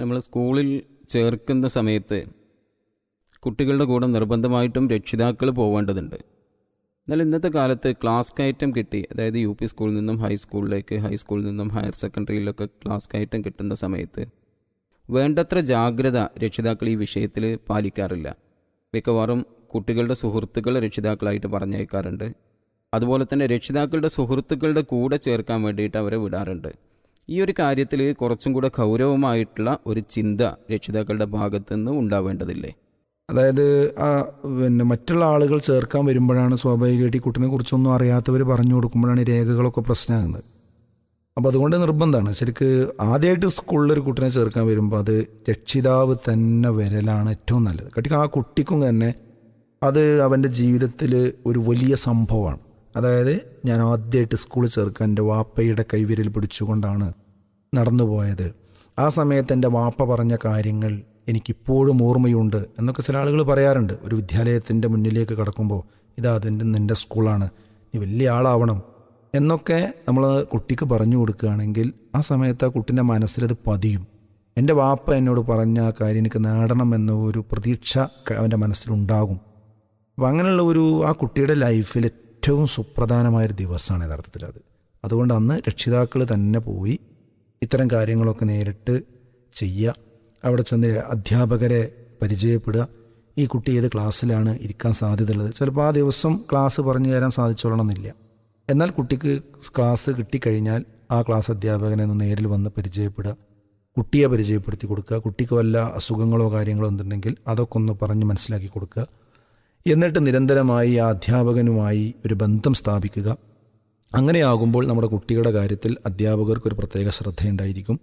നമ്മൾ സ്കൂളിൽ ചേർക്കുന്ന സമയത്ത് കുട്ടികളുടെ കൂടെ നിർബന്ധമായിട്ടും രക്ഷിതാക്കൾ പോവേണ്ടതുണ്ട്. എന്നാൽ ഇന്നത്തെ കാലത്ത് ക്ലാസ് കയറ്റം കിട്ടി അതായത് യു പി സ്കൂളിൽ നിന്നും ഹൈസ്കൂളിലേക്ക് ഹൈസ്കൂളിൽ നിന്നും ഹയർ സെക്കൻഡറിയിലൊക്കെ ക്ലാസ് കയറ്റം കിട്ടുന്ന സമയത്ത് വേണ്ടത്ര ജാഗ്രത രക്ഷിതാക്കൾ ഈ വിഷയത്തിൽ പാലിക്കാറില്ല. മിക്കവാറും കുട്ടികളുടെ സുഹൃത്തുക്കൾ രക്ഷിതാക്കളായിട്ട് പറഞ്ഞേക്കാറുണ്ട് അതുപോലെ തന്നെ രക്ഷിതാക്കളുടെ സുഹൃത്തുക്കളുടെ കൂടെ ചേർക്കാൻ വേണ്ടിയിട്ട് അവരെ വിടാറുണ്ട്. ഈ ഒരു കാര്യത്തിൽ കുറച്ചും കൂടെ ഗൗരവമായിട്ടുള്ള ഒരു ചിന്ത രക്ഷിതാക്കളുടെ ഭാഗത്തു നിന്ന് ഉണ്ടാവേണ്ടതില്ലേ? അതായത് ആ പിന്നെ മറ്റുള്ള ആളുകൾ ചേർക്കാൻ വരുമ്പോഴാണ് സ്വാഭാവികമായിട്ട് ഈ കുട്ടിനെ കുറിച്ചൊന്നും അറിയാത്തവർ പറഞ്ഞു കൊടുക്കുമ്പോഴാണ് ഈ രേഖകളൊക്കെ പ്രശ്നമാകുന്നത്. അപ്പോൾ അതുകൊണ്ട് നിർബന്ധമാണ്. ശരിക്ക് ആദ്യമായിട്ട് സ്കൂളിൽ ഒരു കുട്ടിനെ ചേർക്കാൻ വരുമ്പോൾ അത് രക്ഷിതാവ് തന്നെ വരലാണ് ഏറ്റവും നല്ലത്. കട്ടിക്ക് ആ കുട്ടിക്കും തന്നെ അത് അവന്റെ ജീവിതത്തിൽ ഒരു വലിയ സംഭവമാണ്. അതായത് ഞാൻ ആദ്യമായിട്ട് സ്കൂളിൽ ചേർക്കാൻ എന്റെ വാപ്പയുടെ കൈവിരൽ പിടിച്ചുകൊണ്ടാണ് നടന്നു പോയത്. ആ സമയത്ത് എന്റെ വാപ്പ പറഞ്ഞ കാര്യങ്ങൾ എനിക്കിപ്പോഴും ഓർമ്മയുണ്ട് എന്നൊക്കെ ചില ആളുകൾ പറയാറുണ്ട്. ഒരു വിദ്യാലയത്തിന്റെ മുന്നിലേക്ക് കടക്കുമ്പോൾ ഇതാ അതിന്റെ നിന്റെ സ്കൂളാണ് നീ വലിയ ആളാവണം എന്നൊക്കെ നമ്മൾ കുട്ടിക്ക് പറഞ്ഞു കൊടുക്കുകയാണെങ്കിൽ ആ സമയത്ത് ആ കുട്ടിന്റെ മനസ്സിലത് പതിയും. എന്റെ വാപ്പ എന്നോട് പറഞ്ഞ ആ കാര്യം എനിക്ക് നേടണം എന്ന ഒരു പ്രതീക്ഷ അവന്റെ മനസ്സിലുണ്ടാകും. അപ്പം അങ്ങനെയുള്ള ഒരു ആ കുട്ടിയുടെ ലൈഫിൽ ഏറ്റവും സുപ്രധാനമായൊരു ദിവസമാണ് യഥാർത്ഥത്തിൽ അത്. അതുകൊണ്ട് അന്ന് രക്ഷിതാക്കൾ തന്നെ പോയി ഇത്തരം കാര്യങ്ങളൊക്കെ നേരിട്ട് ചെയ്യുക അവിടെ ചെന്ന് അധ്യാപകരെ പരിചയപ്പെടുക. ഈ കുട്ടി ഏത് ക്ലാസ്സിലാണ് ഇരിക്കാൻ സാധ്യതയുള്ളത്? ചിലപ്പോൾ ആ ദിവസം ക്ലാസ് പറഞ്ഞു തരാൻ സാധിച്ചോളണമെന്നില്ല. എന്നാൽ കുട്ടിക്ക് ക്ലാസ് കിട്ടിക്കഴിഞ്ഞാൽ ആ ക്ലാസ് അധ്യാപകനെ ഒന്ന് നേരിൽ വന്ന് പരിചയപ്പെടുക. കുട്ടിയെ പരിചയപ്പെടുത്തി കൊടുക്കുക. കുട്ടിക്ക് വല്ല അസുഖങ്ങളോ കാര്യങ്ങളോ ഉണ്ടെങ്കിൽ അതൊക്കെ ഒന്ന് പറഞ്ഞ് മനസ്സിലാക്കി കൊടുക്കുക. എന്നിട്ട് നിരന്തരമായി ആ അധ്യാപകനുമായി ഒരു ബന്ധം സ്ഥാപിക്കുക. അങ്ങനെയാകുമ്പോൾ നമ്മുടെ കുട്ടികളുടെ കാര്യത്തിൽ അധ്യാപകർക്കൊരു പ്രത്യേക ശ്രദ്ധയുണ്ടായിരിക്കും.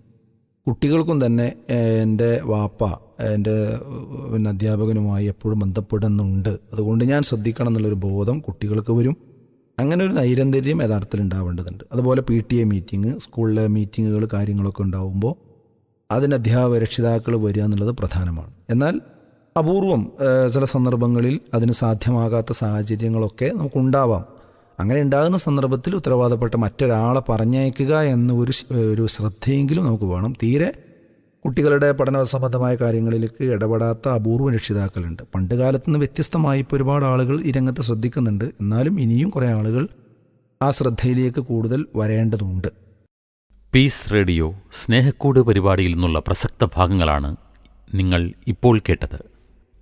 കുട്ടികൾക്കും തന്നെ എന്റെ വാപ്പ എന്റെ പിന്നെ അധ്യാപകനുമായി എപ്പോഴും ബന്ധപ്പെടുന്നുണ്ട്. അതുകൊണ്ട് ഞാൻ ശ്രദ്ധിക്കണം എന്നുള്ളൊരു ബോധം കുട്ടികൾക്ക് വരും. അങ്ങനെ ഒരു നൈരന്തര്യം യഥാർത്ഥത്തിൽ ഉണ്ടാവേണ്ടതുണ്ട്. അതുപോലെ പി ടി എ മീറ്റിംഗ് സ്കൂളിലെ മീറ്റിങ്ങുകൾ കാര്യങ്ങളൊക്കെ ഉണ്ടാവുമ്പോൾ അതിന് അധ്യാപക രക്ഷിതാക്കൾ വരിക എന്നുള്ളത് പ്രധാനമാണ്. എന്നാൽ അപൂർവം ചില സന്ദർഭങ്ങളിൽ അതിന് സാധ്യമാകാത്ത സാഹചര്യങ്ങളൊക്കെ നമുക്കുണ്ടാവാം. അങ്ങനെ ഉണ്ടാകുന്ന സന്ദർഭത്തിൽ ഉത്തരവാദപ്പെട്ട മറ്റൊരാളെ പറഞ്ഞയക്കുക എന്ന ഒരു ഒരു ശ്രദ്ധയെങ്കിലും നമുക്ക് വേണം. തീരെ കുട്ടികളുടെ പഠന സംബന്ധമായ കാര്യങ്ങളിലേക്ക് ഇടപെടാത്ത അപൂർവ രക്ഷിതാക്കളുണ്ട്. പണ്ട് കാലത്ത് നിന്ന് വ്യത്യസ്തമായി ഇപ്പോൾ ഒരുപാട് ആളുകൾ ഈ രംഗത്ത് ശ്രദ്ധിക്കുന്നുണ്ട്. എന്നാലും ഇനിയും കുറേ ആളുകൾ ആ ശ്രദ്ധയിലേക്ക് കൂടുതൽ വരേണ്ടതുണ്ട്. പീസ് റേഡിയോ സ്നേഹക്കൂട് പരിപാടിയിൽ നിന്നുള്ള പ്രസക്ത ഭാഗങ്ങളാണ് നിങ്ങൾ ഇപ്പോൾ കേട്ടത്.